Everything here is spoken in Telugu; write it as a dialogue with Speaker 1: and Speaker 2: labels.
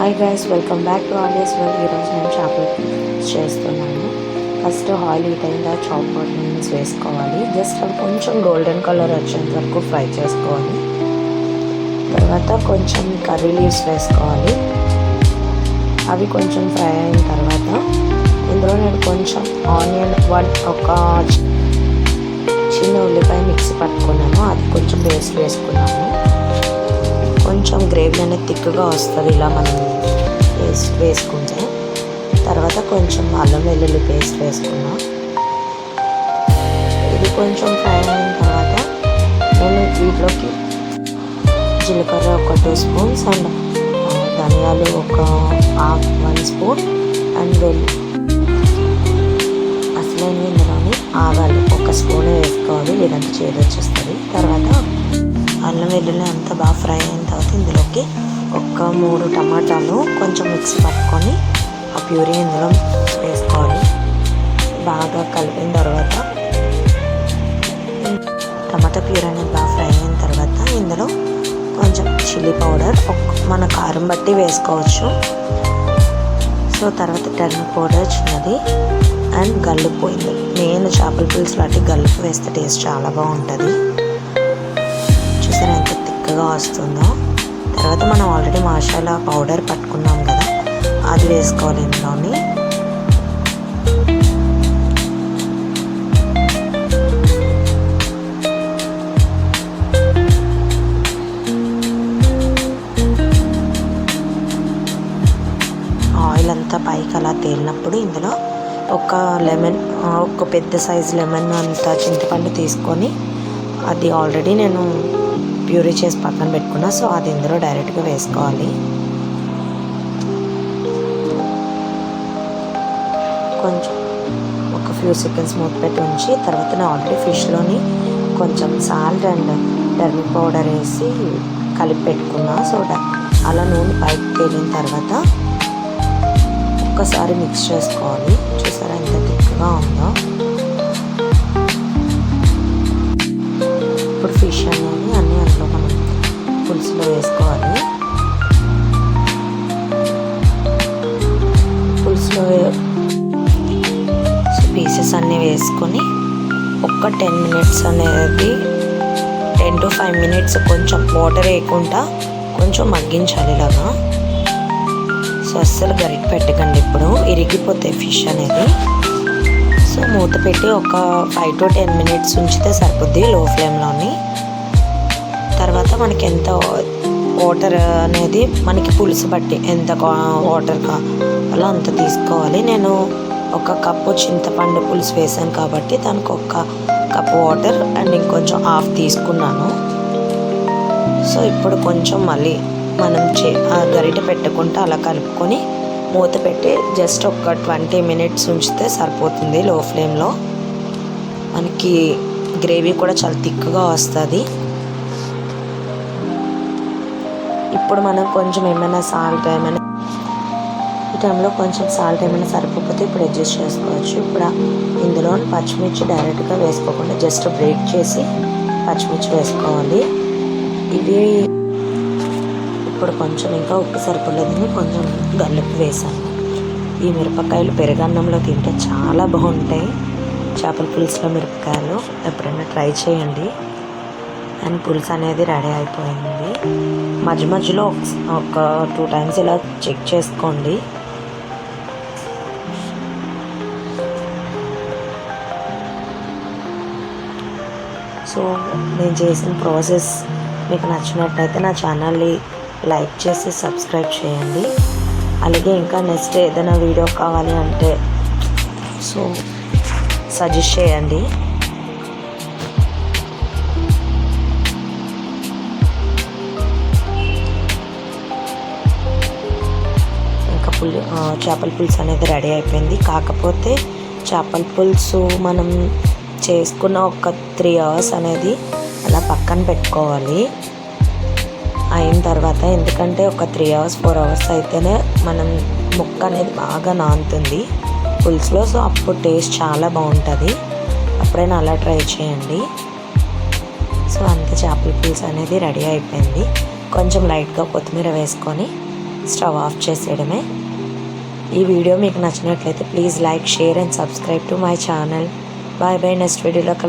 Speaker 1: Hi guys welcome back to audios world ఈరోజు నేను చేపలు చేస్తున్నాను. ఫస్ట్ ఆయిల్ హీట్ అయిందా? చాప్ బోర్డ్స్ వేసుకోవాలి. జస్ట్ అవి కొంచెం గోల్డెన్ కలర్ వచ్చేంత వరకు ఫ్రై చేసుకోవాలి. తర్వాత కొంచెం కర్రీ లీవ్స్ వేసుకోవాలి. అవి కొంచెం ఫ్రై అయిన తర్వాత ఇందులో నేను కొంచెం ఆనియన్ వన్ ఒక చిన్న ఉల్లిపాయ మిక్సీ పట్టుకున్నాను. అది కొంచెం పేస్ట్ వేసుకున్నాను కొంచెం గ్రేవీ అనేది తిక్కుగా వస్తుంది ఇలా మనం పేస్ట్ వేసుకుంటే. తర్వాత కొంచెం అల్లం వెల్లుల్లి పేస్ట్ వేసుకున్నాం. ఇది కొంచెం ఫ్రై అయిన తర్వాత నేను వీటిలోకి జీలకర్ర ఒక టూ స్పూన్స్ అండ్ ధనియాలు ఒక హాఫ్ వన్ స్పూన్ అండ్ వెల్లు అసలైన ఇందులోని ఆవాలు ఒక స్పూన్ వేసుకోవాలి లేదంటే చేదు వచ్చేస్తుంది తర్వాత అల్లం వెల్లుల్లి అంతా బాగా ఫ్రై అయిన తర్వాత ఒక మూడు టమాటాలు కొంచెం మిక్సీ పట్టుకొని ఆ ప్యూరీ ఇందులో వేసుకోవాలి. బాగా కలిపిన తర్వాత టమాటా ప్యూరీ అనేది బాగా ఫ్రై అయిన తర్వాత ఇందులో కొంచెం చిల్లీ పౌడర్ మన కారం బట్టి వేసుకోవచ్చు. సో తర్వాత టర్న్ పౌడర్ చిన్నది అండ్ గల్లుపు నేను చేపల పులుసు లాంటి గల్లుపు వేస్తే టేస్ట్ చాలా బాగుంటుంది. చూసారా ఎంత తిక్కగా వస్తుందో? తర్వాత మనం ఆల్రెడీ మసాలా పౌడర్ పట్టుకున్నాం కదా అది వేసుకోవాలి ఇందులోని. ఆయిల్ అంతా పైకి అలా తేలినప్పుడు ఇందులో ఒక లెమన్ ఒక పెద్ద సైజు లెమన్ అంత చింతపండు తీసుకొని అది ఆల్రెడీ నేను ప్యూరీ చేసి పక్కన పెట్టుకున్నా సో అది ఇందులో డైరెక్ట్గా వేసుకోవాలి. కొంచెం ఒక ఫ్యూ సెకండ్స్ మూత పెట్టి ఉంచి తర్వాత నేను ఆల్రెడీ ఫిష్లోని కొంచెం సాల్ట్ అండ్ టర్మిక్ పౌడర్ వేసి కలిపి పెట్టుకున్నా సో అలా నూనె పైకి తేలిన తర్వాత ఒక్కసారి మిక్స్ చేసుకోవాలి. చూసారా ఎంత థిక్గా ఉందో? వేసుకోవాలి. పులుసులో పీసెస్ అన్నీ వేసుకొని ఒక్క టెన్ మినిట్స్ అనేది టెన్ టు ఫైవ్ మినిట్స్ కొంచెం వాటర్ వేయకుండా కొంచెం మగ్గించాలి ఇలాగా. సో అస్సలు గరిట పెట్టకండి ఇప్పుడు ఇరిగిపోతాయి ఫిష్ అనేది. సో మూత పెట్టి ఒక ఫైవ్ టు టెన్ మినిట్స్ ఉంచితే సరిపోద్ది లో ఫ్లేమ్లోని తర్వాత మనకి ఎంత వాటర్ అనేది మనకి పులుసు బట్టి ఎంత వాటర్ కావాలో అంత తీసుకోవాలి. నేను ఒక కప్పు చింతపండు పులుసు వేసాను కాబట్టి దానికి ఒక కప్ వాటర్ అండ్ ఇంకొంచెం హాఫ్ తీసుకున్నాను. సో ఇప్పుడు కొంచెం మళ్ళీ మనం చే గరిట పెట్టుకుంటూ అలా కలుపుకొని మూత పెట్టి జస్ట్ ఒక ట్వంటీ మినిట్స్ ఉంచితే సరిపోతుంది లో ఫ్లేమ్లో. మనకి గ్రేవీ కూడా చాలా థిక్గా వస్తుంది. ఇప్పుడు మనం కొంచెం ఏమైనా సాల్ట్ ఏమైనా ఈ టైంలో కొంచెం సాల్ట్ ఏమైనా సరిపోతే ఇప్పుడు అడ్జస్ట్ చేసుకోవచ్చు. ఇప్పుడు ఇందులో పచ్చిమిర్చి డైరెక్ట్గా వేసుకోకుండా జస్ట్ బ్రేక్ చేసి పచ్చిమిర్చి వేసుకోవాలి. ఇవి ఇప్పుడు కొంచెం ఇంకా ఉప్పు సరిపోలేదని కొంచెం గల్లుపు వేసాను. ఈ మిరపకాయలు పెరుగన్నంలో తింటే చాలా బాగుంటాయి. చేపల పులుసులో మిరపకాయలు ఎప్పుడైనా ట్రై చేయండి. అండ్ పులుసు అనేది రెడీ అయిపోయింది. మధ్య మధ్యలో ఒక టూ టైమ్స్ ఇలా చెక్ చేసుకోండి. సో నేను చేసిన ప్రాసెస్ మీకు నచ్చినట్టయితే నా ఛానల్ని లైక్ చేసి సబ్స్క్రైబ్ చేయండి. అలాగే ఇంకా నెక్స్ట్ ఏదైనా వీడియో కావాలి అంటే సో సజెస్ట్ చేయండి. పులు చేపల పులుసు అనేది రెడీ అయిపోయింది. కాకపోతే చేపల పులుసు మనం చేసుకున్న ఒక త్రీ అవర్స్ అనేది అలా పక్కన పెట్టుకోవాలి. అయిన తర్వాత ఎందుకంటే ఒక త్రీ అవర్స్ ఫోర్ అవర్స్ అయితేనే మనం ముక్క అనేది బాగా నానుతుంది. పులుసులో సో అప్పుడు టేస్ట్ చాలా బాగుంటుంది. అప్పుడైనా అలా ట్రై చేయండి. సో అంత చేపల పులుసు అనేది రెడీ అయిపోయింది. కొంచెం లైట్గా కొత్తిమీర వేసుకొని స్టవ్ ఆఫ్ చేసేయడమే. ఈ వీడియో మీకు నచ్చినట్లయితే please like share and subscribe to my channel. Bye bye. Next వీడియోలో కల